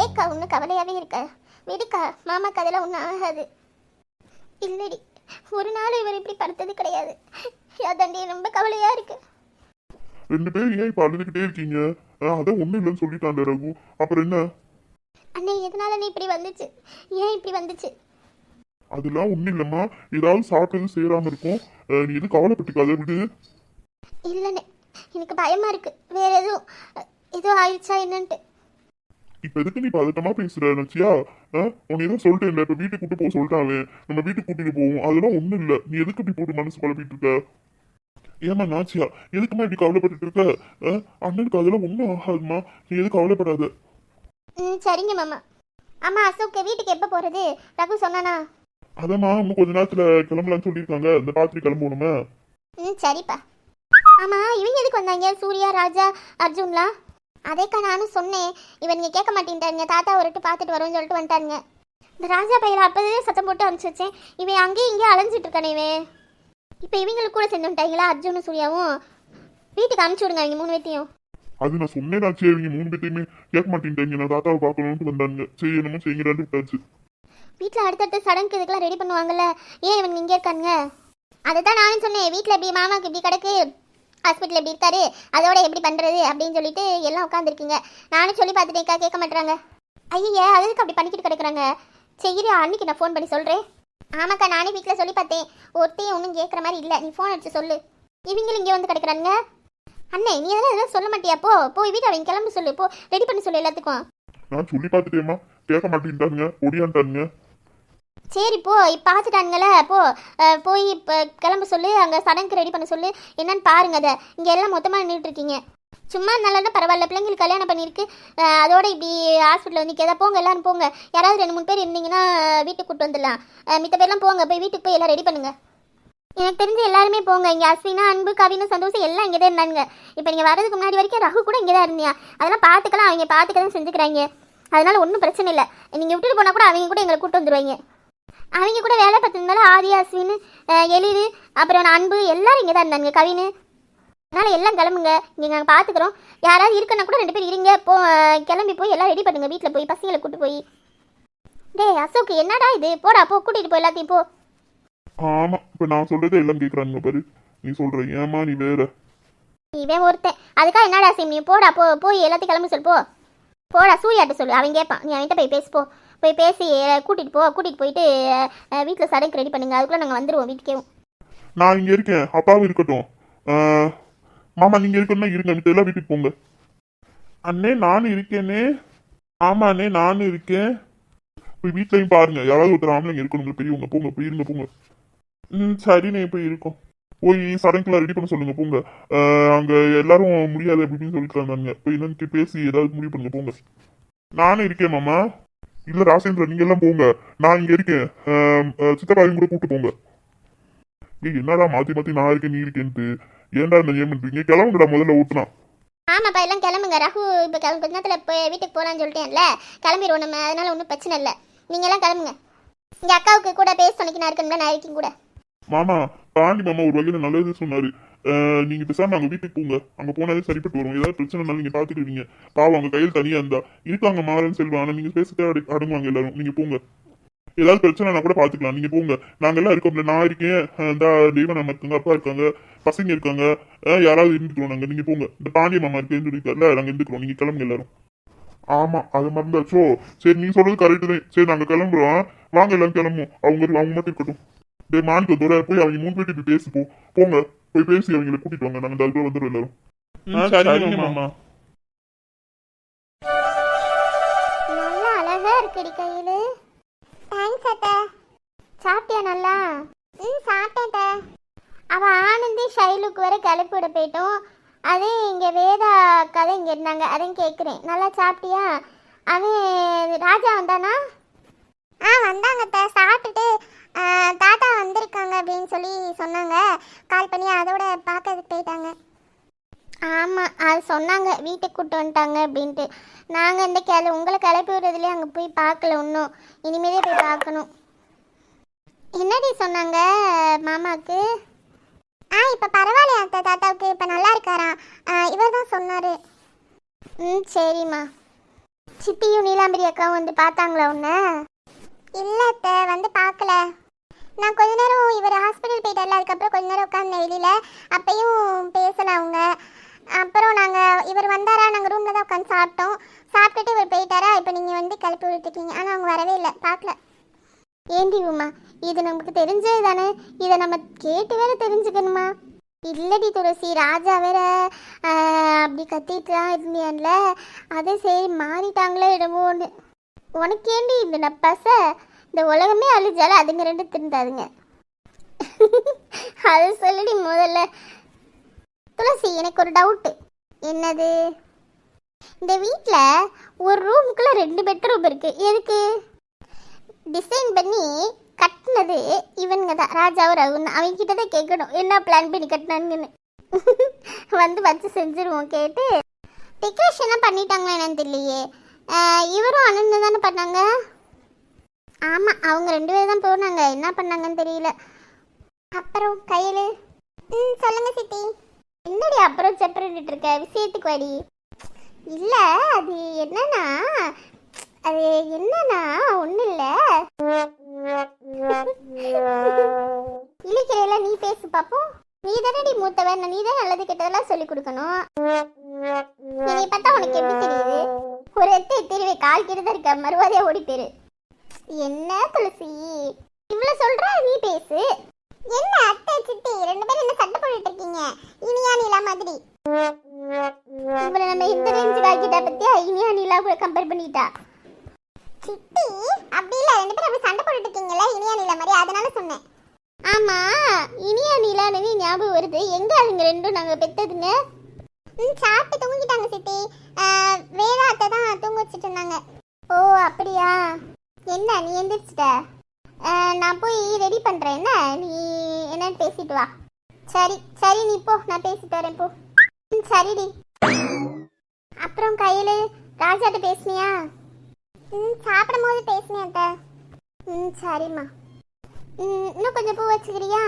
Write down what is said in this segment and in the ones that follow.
ஏக்கா ஒன்றும் கவலையாகவே இருக்க. விடுக்கா மாமாக்கு அதெல்லாம் ஒன்றும் ஆகாது. இல்லடி ஒரு நாள் இவர் இப்படி படுத்தது கிடையாது. அதாண்டி ரொம்ப கவலையாக இருக்கு. ரெண்டு பேரும் ஏன் இப்ப அழுதுகிட்டே இருக்கீங்க? அதான் ஒண்ணும் இல்லைன்னு சொல்லிட்டாங்க ரகு. அப்புறம் என்ன? அண்ணே எதனால நீ இப்படி வந்துச்சு? ஏன் இப்படி வந்துச்சு? அதெல்லாம் ஒண்ணும் இல்லம்மா. ஏதாவது சாப்பிட்டது சேராம இருக்கும். நீ எதுவும் கவலைப்பட்டுக்காத விடு. இல்லைண்ணே எனக்கு பயமா இருக்கு. வேற எதுவும் எதுவும் ஆயிடுச்சா என்னன்ட்டு. இப்ப எதுக்கு நீ பதட்டமா பேசுற நச்சியா உன்னை ஏதோ சொல்லிட்டேன் இப்ப வீட்டுக்கு கூட்டு போக சொல்லிட்டான் அவன். நம்ம வீட்டுக்கு கூட்டிட்டு போவோம். அதெல்லாம் ஒண்ணும் இல்ல. நீ எதுக்கு இப்படி போட்டு மனசு குழப்பிட்டு இருக்க? ஏமா நாச்சியா எதுக்குமா இப்படி கவலைப்பட்டுட்டு இருக்க? அண்ணனுக்கு அதெல்லாம் ஒண்ணும் ஆகாதுமா நீ எதுவும் கவலைப்படாத? ம் சரிங்க மாமா. ஆமா அசோக் வீட்டுக்கு எப்போ போறது? ரகு சொன்னானா? அதம்மா இன்னும் கொஞ்ச நேரத்துல கிளம்பலாம்னு சொல்லியிருக்காங்க. இந்த ராத்திரி கிளம்பணுமே ம் சரிப்பா. ஆமா இவங்க எதுக்கு வந்தாங்க? சூர்யா ராஜா அர்ஜுன்லாம் அதேக்கா நானும் சொன்னேன். இவனுங்க கேட்க மாட்டேன்ட்டாங்க. தாத்தா ஒருட்டு பார்த்துட்டு வரோம்னு சொல்லிட்டு வந்துட்டாங்க. இந்த ராஜா பையனை அப்போதே சத்தம் போட்டு அனுப்பிச்சு வச்சேன். இவன் அங்கேயும் இங்கேயும் அலைஞ்சிட்டு இருக்கானே இவன். இப்போ இவங்களுக்கு கூட சேர்ந்து வந்துட்டாங்களா? அர்ஜுனும் சூர்யாவும். வீட்டுக்கு அனுப்பிச்சி விடுங்க அவங்க மூணு பேத்தையும் அது நான் சொன்னேன் நான் சரி இவங்க மூணு பேத்தையுமே கேட்க மாட்டேன்ட்டாங்க. நான் தாத்தாவை பார்க்கணும்னு வந்தாங்க. சரி என்னமோ விட்டாச்சு. வீட்டில் அடுத்தடுத்து சடங்கு இதுக்கெல்லாம் ரெடி பண்ணுவாங்கல்ல. ஏன் இவங்க இங்கே இருக்காங்க அதை தான் நானும் சொன்னேன். வீட்டில் எப்படி மாமாக்கு இப்படி கிடக்கு. ஹாஸ்பிட்டல் எப்படி இருக்காரு? அதோட எப்படி பண்ணுறது அப்படின்னு சொல்லிட்டு எல்லாம் உட்காந்துருக்கீங்க நானும் சொல்லி பார்த்துட்டேக்கா கேட்க மாட்டேறாங்க ஐயா அதுக்கு அப்படி பண்ணிக்கிட்டு கிடக்குறாங்க. சரி அன்னைக்கு நான் ஃபோன் பண்ணி சொல்கிறேன் ஆமாக்கா நானே வீட்டில் சொல்லி பார்த்தேன். ஒருத்தையும் ஒன்றும் கேட்குற மாதிரி இல்லை. நீ ஃபோன் அடிச்சு சொல்லு. இவங்களும் இங்கே வந்து கிடக்குறாங்க அண்ணே நீ அதெல்லாம் எதுவும் சொல்ல மாட்டியா? போ போய் வீட்டு அவங்க கிளம்ப சொல்லு. போ ரெடி பண்ணி சொல்லு எல்லாத்துக்கும். நான் சொல்லி பார்த்துட்டேம்மா. கேட்க மாட்டேன்ட்டானுங்க. ஒடியான்ட்டானுங்க சரி போ. பார்த்துட்டானுங்கள பார்த்துட்டானுங்களே போ. போய் இப்போ கிளம்ப சொல்லு அங்கே சடங்கு ரெடி பண்ண சொல்லு. என்னன்னு பாருங்க அதை. இங்கே எல்லாம் மொத்தமாக நின்றுட்டு இருக்கீங்க சும்மா நல்லா பரவாயில்ல. பிள்ளைங்களுக்கு கல்யாணம் பண்ணியிருக்கு. அதோட இப்படி ஹாஸ்பிட்டலில் வந்து எதாவது போங்க எல்லாரும் போங்க. யாராவது ரெண்டு மூணு பேர் இருந்தீங்கன்னா வீட்டுக்கு கூட்டு வந்துடலாம். மித்த பேர்லாம் போங்க. போய் வீட்டுக்கு போய் எல்லாம் ரெடி பண்ணுங்கள் எனக்கு தெரிஞ்சு எல்லாருமே போங்க. இங்கே அஸ்வினா அன்பு கவினு சந்தோஷம் எல்லாம் இங்கே தான் இருந்தாங்க இப்போ நீங்கள் வரதுக்கு முன்னாடி வரைக்கும் ரகு கூட இங்கே தான் இருந்தியா அதெல்லாம் பார்த்துக்கலாம் அவங்க பார்த்துக்க தான் செஞ்சுக்கிறாங்க. அதனால் ஒன்றும் பிரச்சனை இல்லை. நீங்கள் விட்டுட்டு போனால் கூட அவங்க கூட எங்களை கூப்பிட்டு வந்துடுவாங்க அவங்க கூட வேலை பார்த்துருந்தாலும் ஆதி அஸ்வின் எழில் அப்புறம் அன்பு எல்லாரும் இங்கே தான் இருந்தாங்க கவின். அதனால் எல்லாம் கிளம்புங்க. இங்கே நாங்கள் பார்த்துக்குறோம் யாராவது இருக்குன்னா கூட ரெண்டு பேர் இருங்க. போ கிளம்பி போய் எல்லாம் ரெடி பண்ணுங்க. வீட்டில் போய் பசங்களை கூட்டு போய். டேய் அசோக் என்னடா இது? போடா போ கூட்டிகிட்டு போ எல்லாத்தையும் போ. ஆமா இப்ப நான் சொல்றதை எல்லாம் கேக்குறானுங்க பாரு. நீ சொல்ற ஏமா நீ வேற. இவன் ஒருத்தன். அதுக்காக என்னடா செய்யும் நீ போடா போ போய் எல்லாத்தையும் கிளம்பி சொல் போ. போடா சூர்யாட்ட சொல்லு. அவன் கேட்பான் நீ அவன்கிட்ட போய் பேசு போ. போய் பேசி கூட்டிகிட்டு போ கூட்டிகிட்டு போயிட்டு வீட்டில் சடங்கு ரெடி பண்ணுங்க. அதுக்குள்ளே நாங்கள் வந்துடுவோம் வீட்டுக்கேவும் நான் இங்கே இருக்கேன். அப்பாவும் இருக்கட்டும். மாமா நீங்கள் இருக்கணும்னா இருங்க. மித்தெல்லாம் வீட்டுக்கு போங்க. அண்ணே நானும் இருக்கேனே. ஆமா அண்ணே நானும் இருக்கேன். போய் வீட்லையும் பாருங்க. யாராவது ஒருத்தர் ஆம்பளைங்க இருக்கணும் பெரியவங்க போங்க போய் இருங்க போங்க. ம் சரிண்ணே போய் இருக்கோம். போய் சடங்குலாம் ரெடி பண்ண சொல்லுங்க போங்க. அங்கே எல்லாரும் முடியாது அப்படின்னு சொல்லிட்டு இருந்தாங்க. போய் என்னன்னு பேசி ஏதாவது முடிவு பண்ணுங்க போங்க. நானும் இருக்கேன் மாமா. இல்ல ராசேந்திரன் நீங்க எல்லாம் போங்க. நான் இங்க இருக்கேன். சித்தப்பாவையும் கூட கூட்டு போங்க. ஏய் என்னடா மாத்தி மாத்தி நான் இருக்கேன் நீ இருக்கேன்ட்டு. ஏன்டா இந்த ஏன் பண்றீங்க கிளம்புங்கடா முதல்ல ஊத்துனா. ஆமாப்பா எல்லாம் கிளம்புங்க. ரகு இப்போ கொஞ்ச நேரத்தில் போய் வீட்டுக்கு போகலான்னு சொல்லிட்டேன்ல. கிளம்பிடுவோம் நம்ம. அதனால ஒன்றும் பிரச்சனை இல்லை. நீங்கள் எல்லாம் கிளம்புங்க. இங்கே அக்காவுக்கு கூட பேச சொன்னிக்கு நான் இருக்கேன்ல நான் இருக்கேன் கூட. மாமா பாண்டி மாமா ஒரு வகையில நல்லது சொன்னாரு. நீங்க பேசாம அங்க வீட்டுக்கு போங்க. அங்க போனாலே சரிப்பட்டு வரும். ஏதாவது பிரச்சனைனாலும் நீங்க பாத்துக்கிடுவீங்க. பாவம் அவங்க கையில் தனியா இருந்தா. இருக்காங்க மாறன் செல்வாங்க ஆனா நீங்க பேசிட்டே அடி அடங்குவாங்க எல்லாரும். நீங்க போங்க. ஏதாவது பிரச்சனைனா கூட பாத்துக்கலாம். நீங்க போங்க. நாங்க எல்லாம் இருக்கோம்ல. நான் இருக்கேன். இந்த தெய்வன் அம்மா இருக்காங்க. அப்பா இருக்காங்க. பசங்க இருக்காங்க. யாராவது இருந்துக்கிறோம் நாங்க. நீங்க போங்க. இந்த பாண்டிய மாமா இருக்கு இருந்துருக்காருல நாங்க இருந்துக்கிறோம். நீங்க கிளம்புங்க எல்லாரும். ஆமா அது மறந்தாச்சோ. சரி நீங்க சொல்றது கரெக்டு தான். சரி நாங்க கிளம்புறோம். வாங்க எல்லாரும் கிளம்புவோம். அவங்க அவங்க மட்டும் இருக்கட்டும். டேய் மாணிக்கத்தோட போய் அவங்க மூணு பேர்ட்டு பேசி போ போங்க போய் பேசி அவங்களை கூட்டிட்டு வாங்க. நாங்க அதுக்குள்ள வந்துடும் எல்லாரும். நல்லா அழகா இருக்குடி கையில். தேங்க்ஸ் அத்தை. சாப்பிட்டியா நல்லா? ம் சாப்பிட்டேன் அவன் ஆனந்தி ஷைலுக்கு வர கிளப்பி விட போயிட்டோம். அதே இங்கே வேதா கதை இங்கே இருந்தாங்க அதையும் கேட்குறேன் நல்லா சாப்பிட்டியா? அவன் ராஜா வந்தானா? ஆ வந்தாங்க அத்தை. சாப்பிட்டுட்டு தாத்தா வந்திருக்காங்க அப்படின்னு சொல்லி சொன்னாங்க. கால் பண்ணி அதோட பார்க்கறதுக்கு போயிட்டாங்க. ஆமாம் அது சொன்னாங்க. வீட்டுக்கு கூட்டு வந்துட்டாங்க அப்படின்ட்டு. நாங்கள் இந்த கே உங்களை கிளப்பி விடுறதுலேயே அங்கே போய் பார்க்கல இன்னும். இனிமேலே போய் பார்க்கணும். என்னடி சொன்னாங்க மாமாவுக்கு? ஆ இப்போ பரவாயில்லையா அத்தை தாத்தாவுக்கு? இப்போ நல்லா இருக்காராம் இவர் தான் சொன்னார். ம் சரிம்மா. சித்தியும் நீலாம்பரி அக்காவும் வந்து பார்த்தாங்களா உன்னை? இல்லை அத்தை வந்து பார்க்கல. நான் கொஞ்ச நேரம் இவர் ஹாஸ்பிட்டல் போயிட்டார்ல அதுக்கப்புறம் கொஞ்ச நேரம் உட்காந்தேன் வெளியில். அப்பயும் பேசல அவங்க. அப்புறம் நாங்கள் இவர் வந்தாரா? நாங்கள் ரூமில் தான் உட்காந்து சாப்பிட்டோம். சாப்பிட்டுட்டு இவர் போயிட்டாரா? இப்போ நீங்கள் வந்து கிளப்பி விட்டுருக்கீங்க. ஆனால் அவங்க வரவே இல்லை. பார்க்கல. ஏண்டி உமா? இது நமக்கு தெரிஞ்சது தானே இதை நம்ம கேட்டு வேற தெரிஞ்சுக்கணுமா? இல்லடி துளசி ராஜா வேற அப்படி கத்திட்டு தான் இருந்தியான்ல அது சரி மாறிட்டாங்களே இடமோன்னு உனக்கேண்டி இந்த நப்பாச இந்த உலகமே அழிஞ்சாலும் அதுங்க ரெண்டு திருந்தாதுங்க அது சொல்லுடி முதல்ல. துளசி எனக்கு ஒரு டவுட்டு என்னது? இந்த வீட்டில் ஒரு ரூமுக்குள்ள ரெண்டு பெட்ரூம் இருக்கு. எதுக்கு? டிசைன் பண்ணி கட்டினது இவனுங்க தான். ராஜாவும் ரகுன்னு அவங்க கிட்ட தான் கேட்கணும். என்ன பிளான் பண்ணி கட்டினான்னு வந்து வச்சு செஞ்சுருவோம் கேட்டு. டெக்கரேஷன்லாம் பண்ணிட்டாங்களா என்னன்னு தெரியலையே. இவரும் அண்ணன் தானே பண்ணாங்க? ஆமாம் அவங்க ரெண்டு பேரும் தான் போனாங்க. என்ன பண்ணாங்கன்னு தெரியல. அப்புறம் கையில் ம் சொல்லுங்க சித்தி. என்னடி அப்புறம் செப்பரேட்டு இருக்க? விஷயத்துக்கு வாடி. இல்லை அது என்னன்னா அது என்னன்னா ஒன்றும் இல்லை. இழிக்கிறேல நீ பேசு பார்ப்போம் நீ தானடி மூத்தவன். நீ தான் நல்லது கெட்டதெல்லாம் சொல்லி கொடுக்கணும். என்னை பார்த்தா உனக்கு எப்படி தெரியுது? ஒரு எத்து திருவி கால் கிட்ட இருக்க மறுவாதையா ஓடி போயிரு என்ன துளசி? இவ்வளவு சொல்ற? நீ பேசு. என்ன அத்தை சித்தி? ரெண்டு பேரும் என்ன சண்டை போட்டுட்டு இருக்கீங்க? இனியா நிலா மாதிரி. இவளை நம்ம இந்த ரேஞ்சுக்கு ஆக்கிட்டா பத்தியா? இனியா நிலா கூட கம்பேர் பண்ணிட்டா. சித்தி அப்படி இல்ல. ரெண்டு பேரும் அப்படி சண்டை போட்டுட்டு இருக்கீங்களா இனியா நிலா மாதிரி. அதனால சொன்னேன். ஆமா இனியா நிலான்னு ஞாபகம் வருது. எங்க அதுங்க ரெண்டும்? நாங்க பெத்ததுங்க. ம் சாப்பிட்டு தூங்கிட்டாங்க சித்தி. வேதாத்தை தான் தூங்க வச்சுட்டு இருந்தாங்க. ஓ அப்படியா? என்ன நீ எந்திரிச்சிட்ட? நான் போய் ரெடி பண்ணுறேன் என்ன? நீ என்னன்னு பேசிட்டு வா. சரி சரி நீ போ. நான் பேசிட்டு வரேன் போ. ம் சரிடி. அப்புறம் கையில் ராஜாட்ட பேசுனியா? ம் சாப்பிடும் போது பேசினேன் ம் சரிம்மா. ம் இன்னும் கொஞ்சம் பூ வச்சுக்கிறியா?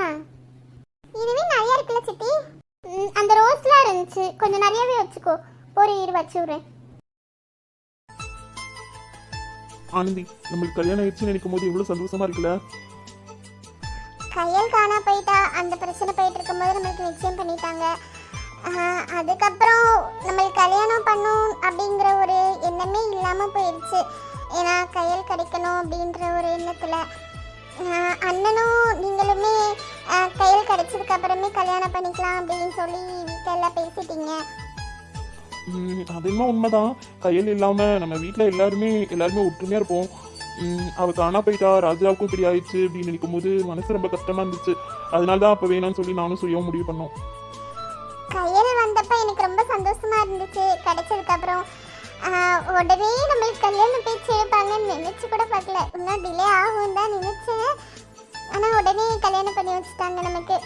இதுவே நிறையா இருக்குல்ல சித்தி. அந்த ரோஸ்லாம் இருந்துச்சு. கொஞ்சம் நிறையவே வச்சுக்கோ. ஒரு இரு வச்சு விட்றேன். ஆனந்தி நம்மளுக்கு கல்யாணம் ஆயிடுச்சுன்னு நினைக்கும் போது எவ்வளவு சந்தோஷமா இருக்குல்ல? கையல் காணா போயிட்டா அந்த பிரச்சனை போயிட்டு இருக்கும்போது நம்மளுக்கு நிச்சயம் பண்ணிட்டாங்க. ஆஹ், அதுக்கப்புறம் நம்மளுக்கு கல்யாணம் பண்ணும் அப்படிங்கிற ஒரு எண்ணமே இல்லாமல் போயிடுச்சு. ஏன்னா கையல் கிடைக்கணும் அப்படின்ற ஒரு எண்ணத்தில். அண்ணனும் நீங்களுமே கையல் கிடைச்சதுக்கு அப்புறமே கல்யாணம் பண்ணிக்கலாம் அப்படின்னு சொல்லி வீட்டில் எல்லாம் பேசிட்டீங்க அது என்ன உண்மைதான். கையில் இல்லாம நம்ம வீட்ல எல்லாருமே எல்லாருமே ஒற்றுமையா இருப்போம். அவ காணா போயிட்டா ராஜாவுக்கும் இப்படி ஆயிடுச்சு அப்படின்னு நினைக்கும் போது மனசு ரொம்ப கஷ்டமா இருந்துச்சு. அதனால தான் அப்ப வேணாம்னு சொல்லி நானும் சுயவும் முடிவு பண்ணோம். கையல் வந்தப்ப எனக்கு ரொம்ப சந்தோஷமா இருந்துச்சு. கிடைச்சதுக்கு அப்புறம் உடனே நம்மளுக்கு கல்யாணம் பேச்சு எடுப்பாங்கன்னு நினைச்சு கூட பார்க்கல. இன்னும் டிலே ஆகும் தான் நினைச்சேன். ஆனா உடனே கல்யாணம் பண்ணி வச்சுட்டாங்க நமக்கு.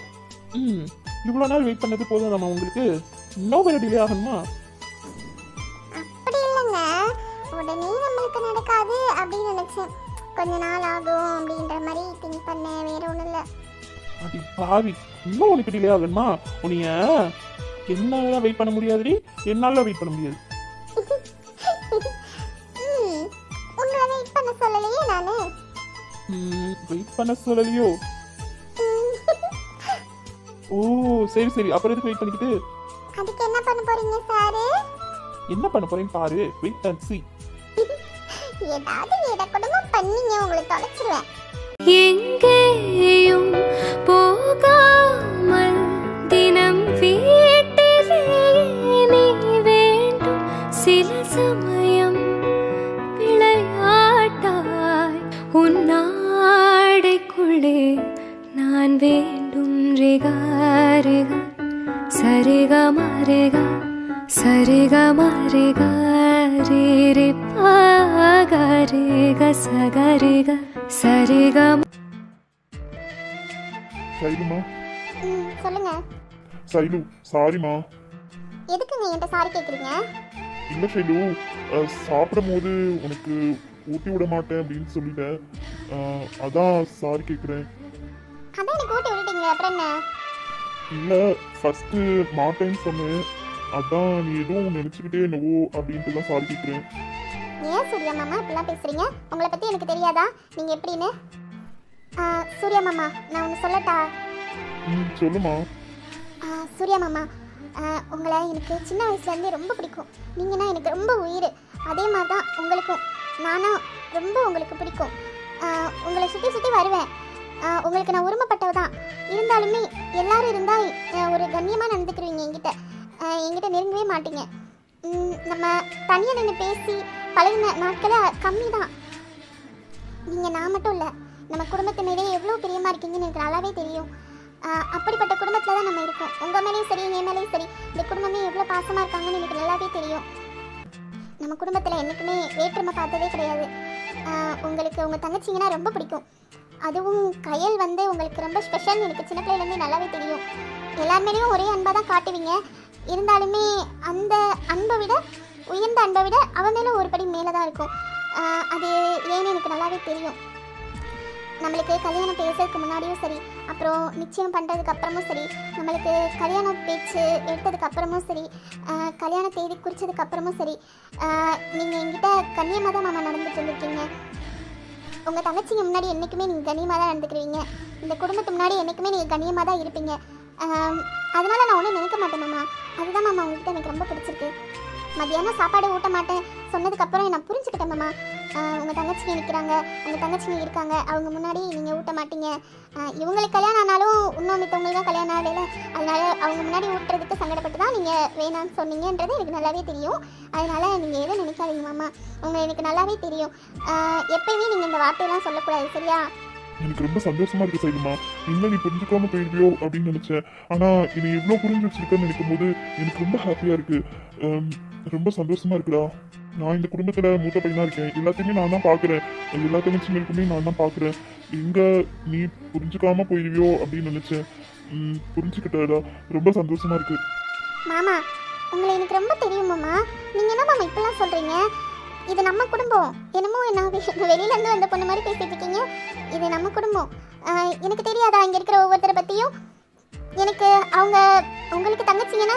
ம் இவ்வளோ நாள் வெயிட் பண்ணது போதும் நம்ம உங்களுக்கு. இன்னும் வேற டிலே ஆகணுமா? அப்படி இல்லைங்க. உடனே நம்மளுக்கு நடக்காது அப்படின்னு நினைச்சேன். கொஞ்ச நாள் ஆகும் அப்படின்ற மாதிரி திங்க் பண்ணேன் வேற ஒன்றும் இல்லை. அடி பாவி இன்னும் உனக்கு டிலே ஆகணுமா? உன்னைய என்னால வெயிட் பண்ண முடியாதுடி. என்னால வெயிட் பண்ண முடியாது. ம் உங்களை வெயிட் பண்ண சொல்லலையே நானு. வெயிட் பண்ண சொல்லலையோ? ஓ சரி சரி. அப்புறம் எதுக்கு வெயிட் பண்ணிக்கிட்டு? அதுக்கு என்ன பண்ண போறீங்க சாரு? என்ன பண்ண போறேன்னு பாரு. Wait and see. ஏதாவது இட குடும்பம் பண்ணீங்க உங்களை தொலைச்சிருவேன். எங்கேயும் சரிக மரிக ரீரி பாகரிக சகரிக. சரிக சைலுமா? ம் சொல்லுங்க. சைலு சாரிம்மா எதுக்குங்க என்கிட்ட சாரி கேட்குறீங்க இல்ல சைலு அஹ், சாப்பிடும் போது உனக்கு ஊட்டி விட மாட்டேன் அப்படின்னு சொல்லிட்டேன் அஹ், அதான் சாரி கேட்குறேன் அதான் எனக்கு ஊட்டி விட்டுட்டீங்க அப்புறம் என்ன? இல்ல ஃபர்ஸ்ட் மாட்டேன்னு சொன்னேன். அதான் நீ எதுவும் நினைச்சுக்கிட்டே என்னவோ அப்படின்ட்டு தான் சாரி கேட்குறேன் ஏன் சூர்யா மாமா இப்படிலாம் பேசுறீங்க? உங்களை பத்தி எனக்கு தெரியாதா? நீங்க எப்படின்னு? சூர்யா மாமா நான் ஒன்று சொல்லட்டா? ம் சொல்லுமா. சூர்யா மாமா உங்களை எனக்கு சின்ன வயசுலேருந்தே ரொம்ப பிடிக்கும். நீங்கன்னா எனக்கு ரொம்ப உயிர். அதே மாதிரி தான் உங்களுக்கும். நானும் ரொம்ப உங்களுக்கு பிடிக்கும். உங்களை சுற்றி சுற்றி வருவேன். உங்களுக்கு நான் உரிமைப்பட்டவ தான் இருந்தாலுமே எல்லாரும் இருந்தால் ஒரு கண்ணியமாக நடந்துக்கிறீங்க என்கிட்ட. எங்கிட்ட என்கிட்ட நெருங்கவே மாட்டீங்க. நம்ம தனியாக நின்று பேசி பழகின நாட்களே கம்மி தான் நீங்கள் நான் மட்டும் இல்லை நம்ம குடும்பத்தினரே எவ்வளோ பிரியமாக இருக்கீங்கன்னு எனக்கு நல்லாவே தெரியும். அப்படிப்பட்ட குடும்பத்தில் தான் நம்ம இருக்கோம். உங்கள் மேலேயும் சரி என் மேலேயும் சரி இந்த குடும்பமே எவ்வளோ பாசமாக இருக்காங்கன்னு எனக்கு நல்லாவே தெரியும். நம்ம குடும்பத்தில் என்றைக்குமே வேற்றுமை பார்த்ததே கிடையாது. உங்களுக்கு உங்கள் தங்கச்சிங்கன்னா ரொம்ப பிடிக்கும். அதுவும் கையல் வந்து உங்களுக்கு ரொம்ப ஸ்பெஷல்னு எனக்கு சின்ன பிள்ளைலேருந்து நல்லாவே தெரியும். எல்லார் மேலேயும் ஒரே அன்பாக தான் காட்டுவீங்க. இருந்தாலுமே அந்த அன்பை விட உயர்ந்த அன்பை விட அவன் மேலே ஒரு படி மேலே தான் இருக்கும் அது ஏன்னு எனக்கு நல்லாவே தெரியும். நம்மளுக்கு கல்யாணம் பேசுறதுக்கு முன்னாடியும் சரி அப்புறம் நிச்சயம் பண்ணுறதுக்கு அப்புறமும் சரி நம்மளுக்கு கல்யாண பேச்சு எடுத்ததுக்கு அப்புறமும் சரி கல்யாண தேதி குறித்ததுக்கு அப்புறமும் சரி நீங்கள் என்கிட்ட கண்ணியமாக தான் மாமா நடந்துட்டு இருந்திருக்கீங்க. உங்கள் தங்கச்சிங்க முன்னாடி என்றைக்குமே நீங்கள் கண்ணியமாக தான் நடந்துக்கிறீங்க. இந்த குடும்பத்து முன்னாடி என்றைக்குமே நீங்கள் கண்ணியமாக தான் இருப்பீங்க. அதனால் நான் ஒன்றும் நினைக்க மாட்டேன் மாமா. அதுதான் மாமா உங்ககிட்ட எனக்கு ரொம்ப பிடிச்சிருக்கு. மதியானம் சாப்பாடு ஊட்ட மாட்டேன். சொன்னதுக்கப்புறம் நான் புரிஞ்சுக்கிட்டேன் மாமா. உங்கள் தங்கச்சிங்க நிற்கிறாங்க உங்கள் தங்கச்சிங்க இருக்காங்க. அவங்க முன்னாடி நீங்கள் ஊட்ட மாட்டீங்க. இவங்களுக்கு கல்யாணம் ஆனாலும் இன்னும் மித்தவங்களுக்கு தான் கல்யாணம் ஆகலைல அதனால அவங்க முன்னாடி ஊட்டுறதுக்கு சங்கடப்பட்டு தான் நீங்கள் வேணாம்னு சொன்னீங்கன்றது எனக்கு நல்லாவே தெரியும். அதனால் நீங்கள் எதுவும் நினைக்காதீங்க மாமா. உங்கள் எனக்கு நல்லாவே தெரியும். எப்பயுமே நீங்கள் இந்த வார்த்தையெல்லாம் சொல்லக்கூடாது சரியா? எனக்கு ரொம்ப சந்தோஷமா இருக்கு சைடுமா என்ன நீ புரிஞ்சுக்காம போயிருவியோ அப்படின்னு நினைச்சேன். ஆனா என்னை எவ்வளோ புரிஞ்சு வச்சிருக்கேன்னு நினைக்கும் போது எனக்கு ரொம்ப ஹாப்பியா இருக்கு. ரொம்ப சந்தோஷமா இருக்குடா. நான் இந்த குடும்பத்துல மூத்த பையனா இருக்கேன். எல்லாத்தையுமே நான் தான் பாக்குறேன். எல்லா தங்கச்சிங்களுக்குமே நான் தான் பாக்குறேன். எங்க நீ புரிஞ்சுக்காம போயிருவியோ அப்படின்னு நினைச்சேன். புரிஞ்சுக்கிட்டா ரொம்ப சந்தோஷமா இருக்கு. மாமா உங்களை எனக்கு ரொம்ப தெரியும் மாமா. நீங்கள் என்ன மாமா இப்பெல்லாம் சொல்கிறீங்க இது நம்ம குடும்பம். என்னமோ நான் வெ- வெளியிலேருந்து வந்த பொண்ணு மாதிரி பேசிட்டு இருக்கீங்க. இது நம்ம குடும்பம். எனக்கு தெரியாதா இங்கே இருக்கிற ஒவ்வொருத்தரை பற்றியும் எனக்கு அவங்க உங்களுக்கு தங்கச்சிங்கன்னா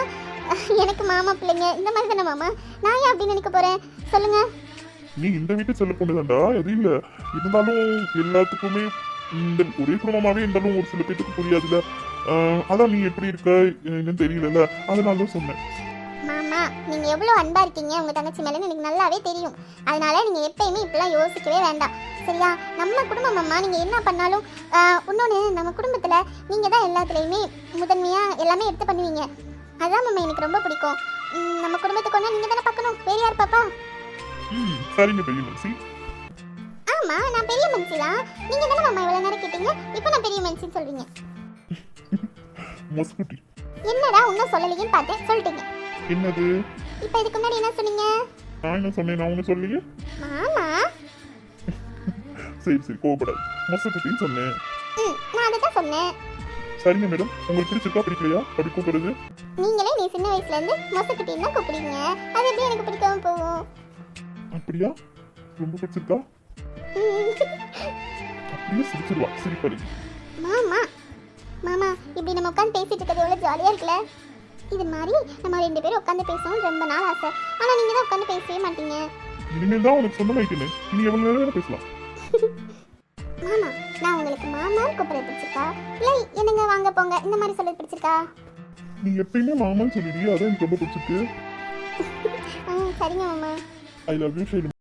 எனக்கு மாமா பிள்ளைங்க இந்த மாதிரி தானே மாமா? நான் ஏன் அப்படின்னு நினைக்க போகிறேன் சொல்லுங்கள் நீ இந்த வீட்டு செல்ல பொண்ணுதான்டா அது இல்ல. இருந்தாலும் எல்லாத்துக்குமே இந்த ஒரே குடும்பமாவே இருந்தாலும் ஒரு சில பேத்துக்கு புரியாதுல்ல. அதான் நீ எப்படி இருக்க? என்னன்னு தெரியலல்ல. அதனால தான் சொன்னேன். மாமா நீங்க எவ்வளவு அன்பா இருக்கீங்க? உங்க தங்கச்சி மேல எனக்கு நல்லாவே தெரியும். அதனால நீங்க எப்பயுமே இப்படிலாம் யோசிக்கவே வேண்டாம். சரியா? நம்ம குடும்பம் அம்மா நீங்க என்ன பண்ணாலும் ஆஹ், இன்னொன்னு நம்ம குடும்பத்துல நீங்க தான் எல்லாத்துலயுமே முதன்மையா எல்லாமே எடுத்து பண்ணுவீங்க. அதான் மாமா எனக்கு ரொம்ப பிடிக்கும். நம்ம குடும்பத்துக்கு ஒண்ணா நீங்க தானே பார்க்கணும்? வேற யார் பாப்பா? ம் சரிங்க பெரிய மனசி. ஆமா நான் பெரிய மனுஷி தான் நீங்க தானே மாமா இவ்வளவு நேரம் கேட்டீங்க? இப்போ நான் பெரிய மனுஷின்னு சொல்றீங்க. என்னடா இன்னும் சொல்லலையேன்னு பார்த்தேன். சொல்லிட்டீங்க. என்னது? இப்போ இதுக்கு முன்னாடி என்ன சொன்னீங்க? நான் என்ன சொன்னேன்? நான் ஒண்ணு சொல்லியே மாமா சரி சரி கோவப்படாது. மொசுக்குட்டின்னு சொன்னேன். ம் நான் அதை தான் சொன்னேன். சரிங்க மேடம். உங்களுக்கு பிடிச்சிருக்கா பிடிக்கலையா? அப்படி கூப்பிடுறது? நீங்களே நீ சின்ன வயசுல இருந்து மொசக்குட்டின்னு தான் கூப்பிடுங்க அது எப்படி எனக்கு பிடிக்காம போகும்? அப்படியா? ரொம்ப பிடிச்சிருக்கா? அப்படியே சிரிச்சிருவா. சிரிப்பாரு. மாமா மாமா இப்படி நம்ம உட்காந்து பேசிட்டு இருக்கிறது எவ்வளோ ஜாலியாக இருக்குல்ல? இது மாதிரி நம்ம ரெண்டு பேரும் உட்காந்து பேசணும்னு ரொம்ப நாள் ஆசை. ஆனால் நீங்கள் தான் உட்காந்து பேசவே மாட்டீங்க. இனிமேல் தான் உனக்கு சொன்ன வைக்கணே இனி எவ்வளவு நேரம் பேசலாம். மாமா நான் உங்களுக்கு மாமான்னு கூப்பிட பிடிச்சிருக்கா? இல்லை என்னங்க வாங்க போங்க இந்த மாதிரி சொல்ல பிடிச்சிருக்கா? நீ எப்பயுமே மாமான்னு சொல்லிடி அதான் எனக்கு ரொம்ப பிடிச்சிருக்கு. சரிங்க மாமா. I love you Shailu.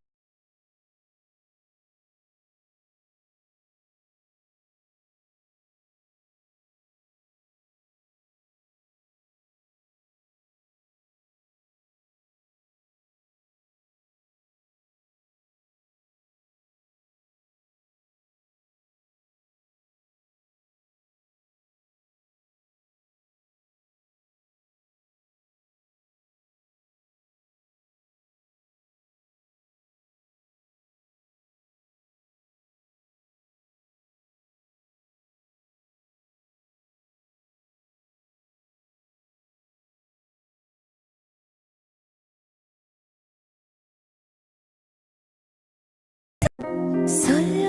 설레.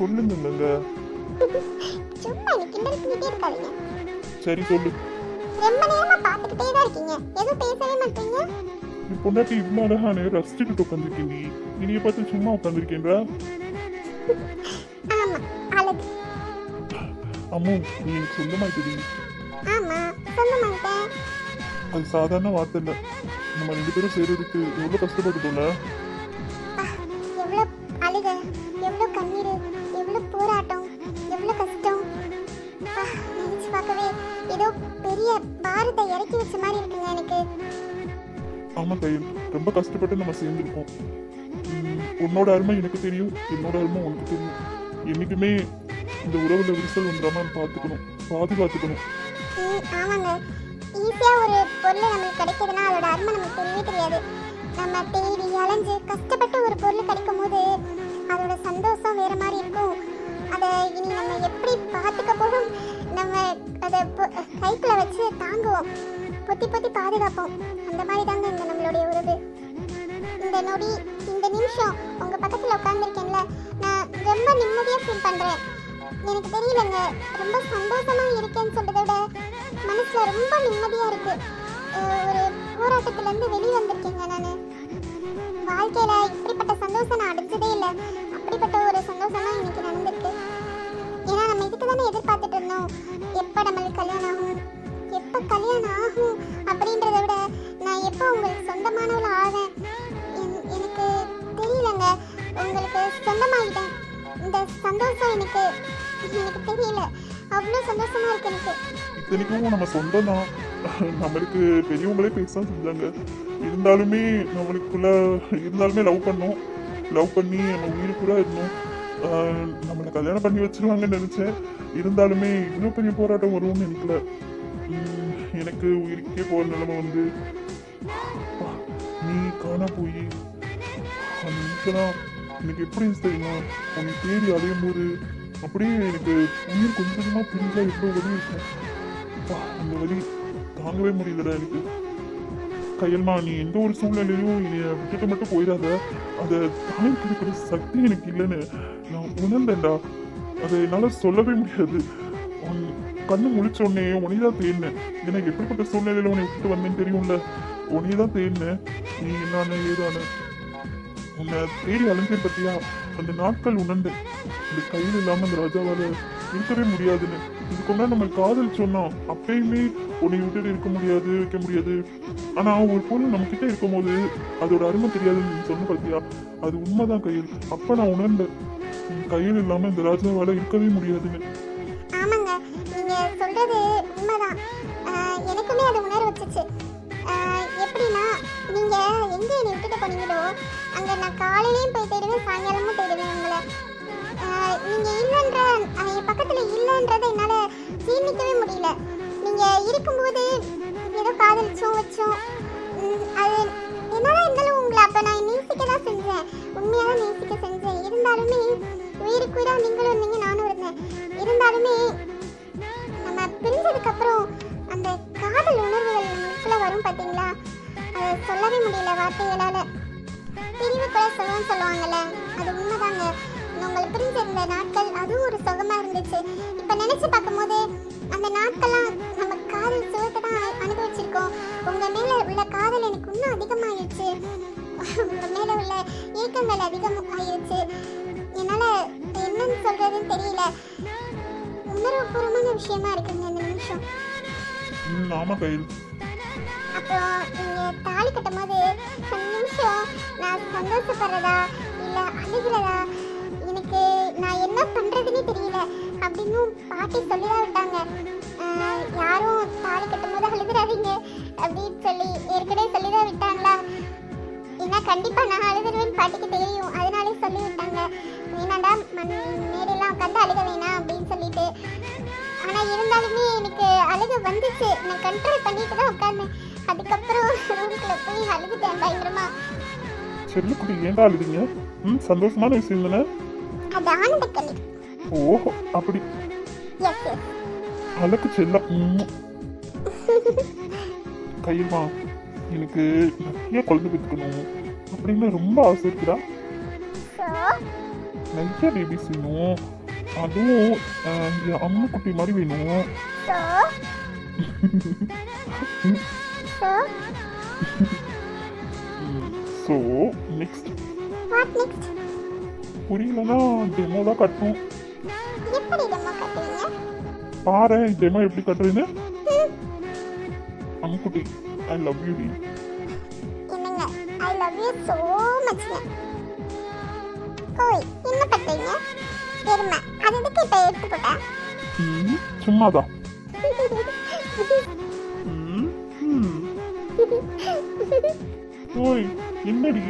சொல்லுங்கங்க சும்மா நீ கிண்டல் பண்ணிட்டே இருக்காதீங்க. சரி சொல்லு. ரொம்ப நேரமா பார்த்துக்கிட்டே தான் இருக்கீங்க. எதுவும் பேசவே மாட்டீங்க. நீ பொண்டாட்டி இவ்வளோ அழகான ரசிச்சுட்டு உட்காந்துருக்கீங்க இனிய பார்த்து சும்மா உட்காந்துருக்கேன்றா ஆமா அழகு அம்மு நீ எனக்கு ஆமா சொல்ல மாட்டேன். அது சாதாரண வார்த்தை இல்லை. நம்ம ரெண்டு பேரும் சேர்றதுக்கு எவ்வளோ கஷ்டப்பட்டுட்டோம்ல. எவ்வளோ அழுக எவ்வளோ எவ்வளோ போராட்டம். எவ்வளோ கஷ்டம். நினைச்சு பார்க்கவே ஏதோ பெரிய பாரத்தை இறக்கி வச்ச மாதிரி இருக்குங்க எனக்கு. ஆமா கையில் ரொம்ப கஷ்டப்பட்டு நம்ம சேர்ந்துருக்கோம். உன்னோட அருமை எனக்கு தெரியும் என்னோட அருமை உனக்கு தெரியும். என்னைக்குமே இந்த உறவுல விரிசல் வந்துடாம பார்த்துக்கணும் பாதுகாத்துக்கணும். ஆமாங்க. ஈஸியா ஒரு பொருள் நமக்கு கிடைக்குதுன்னா அதோட அருமை நமக்கு தெரியவே தெரியாது. நம்ம தேடி அலைஞ்சு கஷ்டப்பட்டு ஒரு பொருள் கிடைக்கும் போது எப்படி போகும் நம்ம அதை கைக்குள்ள வச்சு தாங்குவோம். பொத்தி பொத்தி பாதுகாப்போம். அந்த மாதிரி தாங்க இந்த நம்மளுடைய உறவு. இந்த நொடி இந்த நிமிஷம் உங்க பக்கத்துல உட்காந்துருக்கேன்ல நான் ரொம்ப நிம்மதியா ஃபீல் பண்றேன். எனக்கு தெரியலங்க ரொம்ப சந்தோஷமா இருக்கேன்னு சொல்கிறத விட மனசுல ரொம்ப நிம்மதியா இருக்கு. ஒரு போராட்டத்துல இருந்து வெளியே வந்திருக்கேங்க நானு. வாழ்க்கையில இப்படிப்பட்ட சந்தோஷம் நான் அடைஞ்சதே இல்லை. அப்படிப்பட்ட ஒரு சந்தோஷம் தான் இன்னைக்கு நடந்திருக்கு. தானே எதிர்பார்த்துட்டு இருந்தோம். எப்போ நம்மளுக்கு கல்யாணம் ஆகும்? எப்போ கல்யாணம் ஆகும்? அப்படின்றத விட நான் எப்போ உங்களுக்கு சொந்தமானவள ஆவேன்? எனக்கு தெரியலங்க. உங்களுக்கு சொந்தமாகிட்டேன் இந்த சந்தோஷம் எனக்கு எனக்கு தெரியல. அவ்வளோ சந்தோஷமா இருக்கு எனக்கு. இத்தனைக்கும் நம்ம சொந்தம் தான் நம்மளுக்கு பெரியவங்களே பேச செஞ்சாங்க இருந்தாலுமே நம்மளுக்குள்ள இருந்தாலுமே லவ் பண்ணோம். லவ் பண்ணி நம்ம உயிருக்குள்ள இருந்தோம். நம்மளை கல்யாணம் பண்ணி வச்சிருவாங்கன்னு நினைச்சேன். இருந்தாலுமே இவ்வளோ பெரிய போராட்டம் வரும்னு நினைக்கல. எனக்கு உயிருக்கே போகிற நிலைமை வந்து அப்பா, நீ காணா போய் அந்த எனக்கு எப்படி தெரியுமா? உன்னை தேடி அலையும் போது அப்படியே எனக்கு உயிர் கொஞ்சம் கொஞ்சமாக பிரிஞ்சா இவ்வளோ வலி இருக்கும் அந்த வலி தாங்கவே முடியலடா எனக்கு. கையல்மா நீ எந்த ஒரு சூழ்நிலையிலும் என்னை விட்டுட்டு மட்டும் போயிடாத. அதை தாங்கி சக்தி எனக்கு இல்லைன்னு நான் உணர்ந்தேன்டா. அதை என்னால் சொல்லவே முடியாது. உன் கண்ணு முழிச்ச உடனே உன்னை தான் தேடினேன். எனக்கு எப்படிப்பட்ட சூழ்நிலையில் உன்னை விட்டுட்டு வந்தேன்னு தெரியும்ல? உனையே தான் தேடினேன். நீ என்னான ஏதான. உன்னை தேடி அலைஞ்சேன் பற்றியா அந்த நாட்கள் உணர்ந்தேன். இந்த கையில் இல்லாமல் அந்த ராஜாவால் இருக்கவே முடியாதுன்னு. இதுக்கு முன்னாடி நம்ம காதல் சொன்னோம். அப்பயுமே உன்னை விட்டுட்டு இருக்க முடியாது வைக்க முடியாது. ஆனா ஒரு பொண்ணு நம்ம கிட்ட இருக்கும்போது அதோட அருமை தெரியாதுன்னு நீ சொன்ன பார்த்தியா அது உண்மைதான் கையில். அப்ப நான் உணர்ந்தேன். கையில் இல்லாம இந்த ராஜாவால இருக்கவே முடியாதுன்னு. ஆமாங்க. நீங்க சொல்றது உண்மைதான். எனக்குமே அது உணர வச்சுச்சு. எப்படின்னா நீங்க எங்க என்னை விட்டுட்டு போனீங்களோ அங்க நான் காலையிலயும் போய் தேடுவேன் சாயங்காலமும் தேடுவேன் உங்களை. நீங்கள் நீங்க இல்லைன்ற என் பக்கத்துல இல்லைன்றதை என்னால ஜீர்ணிக்கவே முடியல. நீங்க இருக்கும்போது ஏதோ காதலிச்சோம் வச்சோம் அது என்னதான் இருந்தாலும் உங்களை அப்ப நான் நேசிக்க தான் செஞ்சேன். உண்மையா தான் நேசிக்க செஞ்சேன். இருந்தாலுமே உயிருக்கு நீங்களும் இருந்தீங்க நானும் இருந்தேன். இருந்தாலுமே நம்ம பிரிஞ்சதுக்கு அப்புறம் அந்த காதல் உணர்வுகள் நமக்குள்ள வரும் பாத்தீங்களா? அதை சொல்லவே முடியல வார்த்தைகளால. பிரிவு கூட சொல்லுவாங்கல்ல அது உண்மைதாங்க. உங்களை பிரிஞ்சிருந்த நாட்கள் அதுவும் ஒரு சுகமா இருந்துச்சு. இப்ப நினைச்சு பார்க்கும்போது அந்த நாட்கள்லாம் நம்ம காதல் சுகத்தை தான் அனுபவிச்சிருக்கோம். உங்க மேல உள்ள காதல் எனக்கு இன்னும் அதிகமாயிருச்சு. உங்க மேல உள்ள ஏக்கங்கள் அதிகமாயிருச்சு. என்னால என்னன்னு சொல்றதுன்னு தெரியல. உணர்வுபூர்வமான விஷயமா இருக்குங்க இந்த நிமிஷம். ஆமா கையில். அப்புறம் நீங்க தாலி கட்டும் போது நிமிஷம் நான் சந்தோஷப்படுறதா இல்ல அழுகிறதா நான் என்ன பண்றதுன்னே தெரியல. அப்படின்னு பாட்டி சொல்லிதான் விட்டாங்க. யாரும் தாலி கட்டும் போது அழுதுறாதீங்க அப்படின்னு சொல்லி ஏற்கனவே சொல்லிதான் விட்டாங்களா? ஏன்னா கண்டிப்பா நான் அழுதுருவேன் பாட்டிக்கு தெரியும். அதனாலே சொல்லி விட்டாங்க. வேணாண்டா மண் மேடையெல்லாம் உட்காந்து அழுக வேணாம் அப்படின்னு சொல்லிட்டு. ஆனா இருந்தாலுமே எனக்கு அழுக வந்துச்சு. நான் கண்ட்ரோல் பண்ணிட்டு தான் உட்கார்ந்தேன். அதுக்கப்புறம் ரூம்குள்ள போய் அழுதுட்டேன் பயங்கரமா. செல்லுக்குடி ஏன்டா அழுதுங்க? ம் சந்தோஷமான விஷயம் தானே? அது ஆனந்த கண்ணீர் ஓஹோ அப்படி. எஸ் எஸ் அழகு செல்லம் எனக்கு நிறைய குழந்தை பெற்றுக்கணும் அப்படின்னு ரொம்ப ஆசை இருக்குடா. ஸோ நிறைய பேபிஸ் வேணும் அதுவும் என் அம்மா குட்டி மாதிரி வேணும். ஸோ நெக்ஸ்ட் வாட் நெக்ஸ்ட் புரியலன்னா டெமோ தான் கட்டணும் எப்படி டெமோ கட்டுவீங்க? பாரு டெமோ எப்படி கட்டுறேன்னு அம்முக்குட்டி ஐ லவ் யூ டி என்னங்க ஐ லவ் யூ ஸோ மச்ங்க ஓய் என்ன பண்றீங்க? எருமை அது எதுக்கு இப்போ எடுத்து போட்டேன் ம், சும்மாதான். ஓய் என்னடி?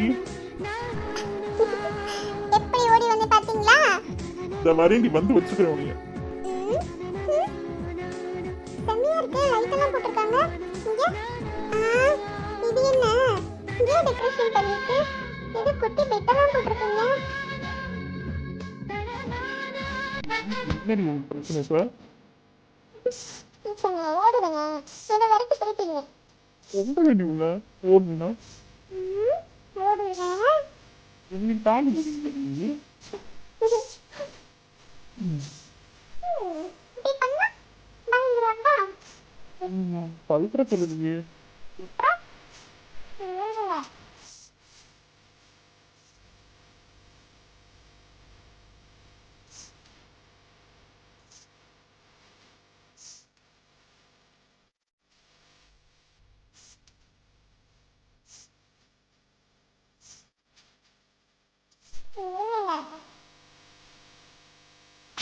இது குட்டி பெட்டெல்லாம் போட்டிருக்கீங்க. என்னடி உன் பிரச்சனை இப்ப இப்போ நீங்க ஓடுதுங்க இதை வரைக்கும் திருப்பீங்க ரொம்ப வேண்டி உள்ள ஓடுனா நீ தாண்டி பவித்ரா சொல்லுது.